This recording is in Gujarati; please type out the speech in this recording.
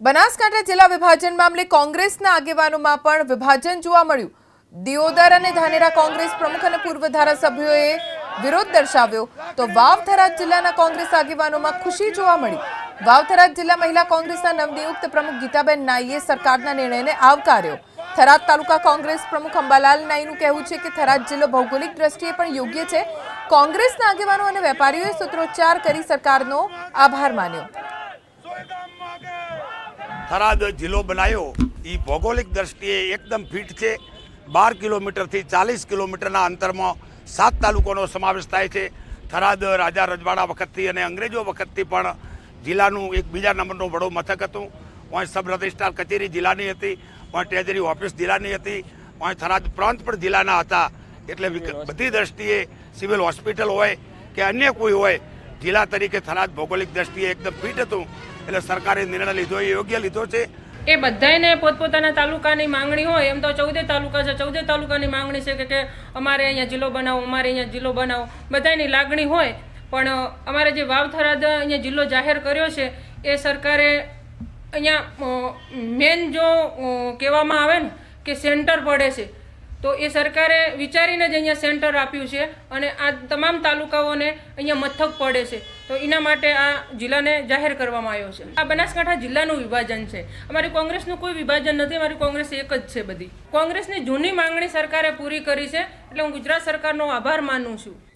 બનાસકાંઠા જિલ્લા વિભાજન મામલે કોંગ્રેસના આગેવાનોમાં પણ વિભાજન જોવા મળ્યું. દિયોદર અને ધાનેરા કોંગ્રેસ પ્રમુખ અને પૂર્વ ધારાસભ્યોએ વિરોધ દર્શાવ્યો તો વાવ થરાદ જિલ્લાના કોંગ્રેસ આગેવાનોમાં ખુશી જોવા મળી. વાવથરા જિલ્લા મહિલા કોંગ્રેસના નવનિયુક્ત પ્રમુખ ગીતાબેન નાઈએ સરકારના નિર્ણયને આવકાર્યો. થરાદ તાલુકા કોંગ્રેસ પ્રમુખ અંબાલાલ નાઈનું કહેવું છે કે થરાદ જિલ્લો ભૌગોલિક દ્રષ્ટિએ પણ યોગ્ય છે. કોંગ્રેસના આગેવાનો અને વેપારીઓએ સૂત્રોચ્ચાર કરી સરકારનો આભાર માન્યો. થરાદ જિલ્લો બનાવ્યો એ ભૌગોલિક દ્રષ્ટિએ એકદમ ફિટ છે. બાર કિલોમીટરથી ચાલીસ કિલોમીટરના અંતરમાં સાત તાલુકાનો સમાવેશ થાય છે. થરાદ રાજા રજવાડા વખતથી અને અંગ્રેજો વખતથી પણ જિલ્લાનું એક બીજા નંબરનું વડો મથક હતું. અહીં સબ રજિસ્ટ્રાર કચેરી જિલ્લાની હતી અહીં ટ્રેજરી ઓફિસ જિલ્લાની હતી અહીં થરાદ પ્રાંત પણ જિલ્લાના હતા. એટલે બધી દ્રષ્ટિએ સિવિલ હોસ્પિટલ હોય કે અન્ય કોઈ હોય જિલ્લા તરીકે થરાદ ભૌગોલિક દ્રષ્ટિએ એકદમ ફિટ હતું. એટલે સરકારે નિર્ણય લીધો એ યોગ્ય લીધો છે. એ બધાયને પોતપોતાના તાલુકાની માંગણી હોય, એમ તો ચૌદે તાલુકા છે. ચૌદે તાલુકાની માંગણી છે કે કે અમારે અહીંયા જિલ્લો બનાવો, અમારે અહીંયા જિલ્લો બનાવો. બધાયની લાગણી હોય, પણ અમારે જે વાવ થરાદ અહીંયા જિલ્લો જાહેર કર્યો છે, એ સરકારે અહીંયા મેન જો કહેવામાં આવે ને, કે સેન્ટર પડે છે. તો એ સરકારે વિચારીને જ અહીંયા સેન્ટર આપ્યું છે અને આ તમામ તાલુકાઓને અહીંયા મથક પડે છે. તો એના માટે આ જિલ્લાને જાહેર કરવામાં આવ્યો છે. આ બનાસકાંઠા જિલ્લાનું વિભાજન છે. અમારી કોંગ્રેસનું કોઈ વિભાજન નથી, અમારી કોંગ્રેસ એક જ છે બધી. કોંગ્રેસની જૂની માંગણી સરકારે પૂરી કરી છે, એટલે હું ગુજરાત સરકારનો આભાર માનું છું.